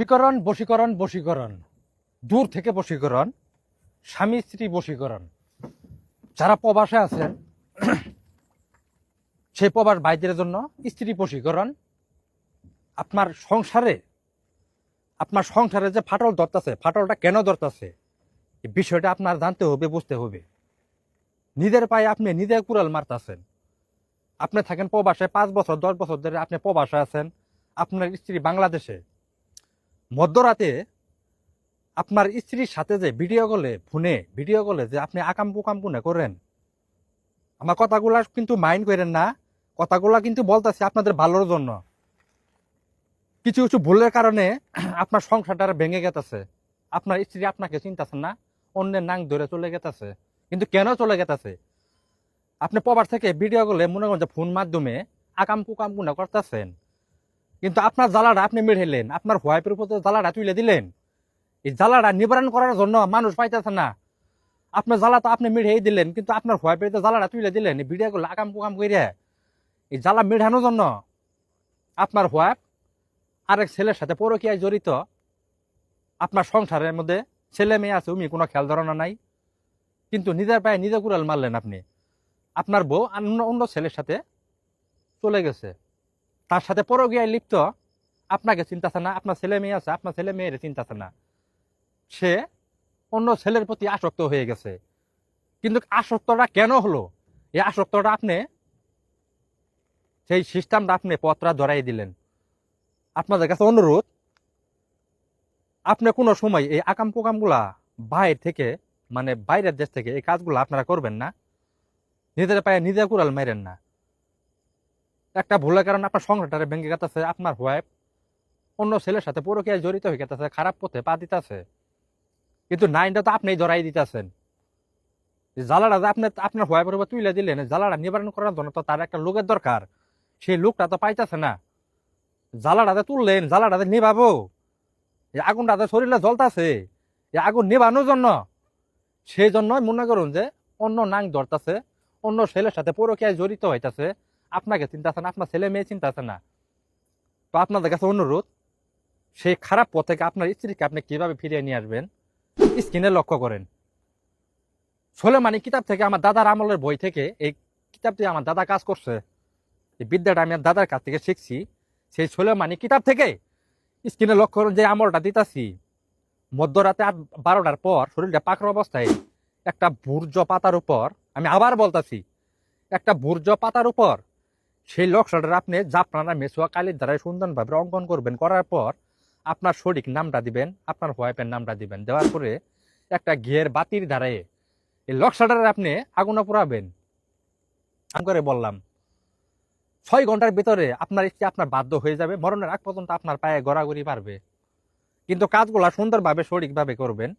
বশীকরণ বশীকরণ বশীকরণ। দূর থেকে বশীকরণ, স্বামী, স্ত্রী বশীকরণ। যারা প্রবাসে আছেন, সেই প্রবাস ভাইদের জন্য স্ত্রী বশীকরণ। আপনার সংসারে আপনার সংসারে যে ফাটল ধরতেছে, ফাটলটা কেন ধরতেছে এই বিষয়টা আপনার জানতে হবে, বুঝতে হবে। নিজের পায়ে আপনি নিজে কুড়াল মারতেছেন। আপনি থাকেন প্রবাসে পাঁচ বছর, দশ বছর ধরে আপনি প্রবাসে আছেন। আপনার স্ত্রী বাংলাদেশে। মধ্যরাতে আপনার স্ত্রীর সাথে যে ভিডিও কলে ফোনে ভিডিও কলে যে আপনি আকাম কুকাম কুনে করেন? আমার কথাগুলা কিন্তু মাইন্ড করেন না। কথাগুলা কিন্তু বলতেছি আপনাদের ভালোর জন্য। কিছু কিছু ভুলের কারণে আপনার সংসারটা ভেঙে গেতেছে। আপনার স্ত্রী আপনাকে চিন্তাছেন না, অন্যের নাং ধরে চলে গেতেছে। কিন্তু কেন চলে গেতেছে? আপনি পবার থেকে ভিডিও কলে মনে করেন যে ফোন মাধ্যমে আকাম কুকাম গুণা করতেছেন। কিন্তু আপনার জ্বালাটা আপনি মেঢেলেন আপনার হোয়াইপের উপর জ্বালাটা তুলে দিলেন। এই জ্বালাটা নিবারণ করার জন্য মানুষ পাইতেছে না। আপনার জ্বালা তো আপনি মেঢেই দিলেন, কিন্তু আপনার হোয়াইপের জ্বালাটা তুলে দিলেন। এই ভিডিও করলে আকাম কুকাম করে এই জ্বালা মেঢানোর জন্য আপনার হোয়াইপ আরেক ছেলের সাথে পরকীয়ায় জড়িত। আপনার সংসারের মধ্যে ছেলে মেয়ে আছে, উমি, কোনো খেয়াল ধারণা নাই। কিন্তু নিজের পায়ে নিজে কুড়াল মারলেন আপনি। আপনার বউ অন্য অন্য ছেলের সাথে চলে গেছে। তার সাথে পরকীয়ায় লিপ্ত, আপনাকে চিন্তাছে না, আপনার ছেলে মেয়ে আছে, আপনার ছেলে মেয়ের চিন্তাছে না। সে অন্য ছেলের প্রতি আসক্ত হয়ে গেছে। কিন্তু আসক্তটা কেন হলো? এই আসক্তটা আপনি, সেই সিস্টেমটা আপনি পত্রা ধরাই দিলেন। আপনাদের কাছে অনুরোধ, আপনি কোনো সময় এই আকাম পোকামগুলা বাইরে থেকে মানে বাইরের দেশ থেকে এই কাজগুলো আপনারা করবেন না। নিজের পায়ে নিজে কুড়াল মারেন না। একটা ভুলের কারণে আপনার সংসারটারে ভেঙে গেতেছে, আপনার ওয়াইফ অন্য ছেলের সাথে পরকীয়ায় জড়িত হয়ে গেতেছে, খারাপ পথে পা দিতেছে। কিন্তু নাইনটা তো আপনি ধরাই দিতেছেন। জ্বালাটা আপনি আপনার ওয়াইফের উপর তুলে দিলেন জ্বালাটা নিবারণ করার জন্য তো তার একটা লোকের দরকার। সেই লোকটা তো পাইতেছে না। জ্বালাটাতে তুললেন জ্বালাটাতে নিভাবো এই আগুনটাতে শরীরে জ্বলতাছে এই আগুন নিবানোর জন্য। সেই জন্যই মনে করুন যে অন্য নাং ধরতাছে, অন্য ছেলের সাথে পরকীয়ায় জড়িত হইতাছে। আপনাকে চিন্তা আছে না, আপনার ছেলে মেয়ে চিন্তা আছে না। তো আপনাদের কাছে অনুরোধ, সেই খারাপ পথ থেকে আপনার স্ত্রীকে আপনি কীভাবে ফিরিয়ে নিয়ে আসবেন, স্ক্রিনে লক্ষ্য করেন। সোলেমানি কিতাব থেকে আমার দাদার আমলের বই থেকে, এই কিতাবটি আমার দাদা কাজ করছে। এই বিদ্যাটা আমি দাদার কাছ থেকে শিখছি। সেই সোলেমানি কিতাব থেকে স্ক্রিনে লক্ষ্য করুন যে আমলটা দিতাছি। মধ্যরাতে আট, বারোটার পর শরীরটা পাকর অবস্থায়। একটা ভূর্জ পাতার উপর, আমি আবার বলতাছি, একটা ভূর্জ পাতার উপর সেই লক্ষ্যটা আপনি জাপনারা মেসুয়া কালির দ্বারাই সুন্দরভাবে অঙ্কন করবেন, করার পর আপনার সঠিক নামটা দিবেন, আপনার ওয়াইফের নামটা দিবেন, দেওয়ার পরে একটা ঘিয়ের বাতির ধারায় এই লক্ষ্যটার আপনি আগুনে পোড়াবেন। করে বললাম, ছয় ঘণ্টার ভিতরে আপনার ইচ্ছে আপনার বাধ্য হয়ে যাবে, মরণের আগ পর্যন্ত আপনার পায়ে গড়াগড়ি পারবে কিন্তু কাজগুলা সুন্দরভাবে, সঠিকভাবে করবেন,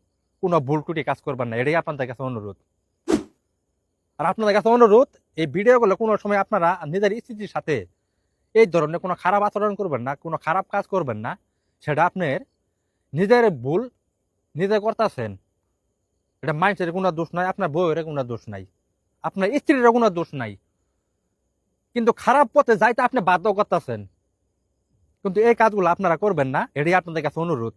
কোনো ভুল টুটি কাজ করবেন না, এটাই আপনাদের কাছে অনুরোধ। আর আপনাদের কাছে অনুরোধ এই ভিডিওগুলো কোনো সময় আপনারা নিজের স্ত্রীর সাথে এই ধরনের কোনো খারাপ আচরণ করবেন না, কোনো খারাপ কাজ করবেন না, সেটা আপনার নিজের ভুল নিজে করতেছেন। এটা মাইন্ডসের কোনো দোষ নাই, আপনার বউয়ের কোনো দোষ নাই, আপনার স্ত্রীর কোনো দোষ নাই। কিন্তু খারাপ পথে যাইতে আপনি বাধ্য করতেছেন। কিন্তু এই কাজগুলো আপনারা করবেন না, এটাই আপনাদের কাছে অনুরোধ।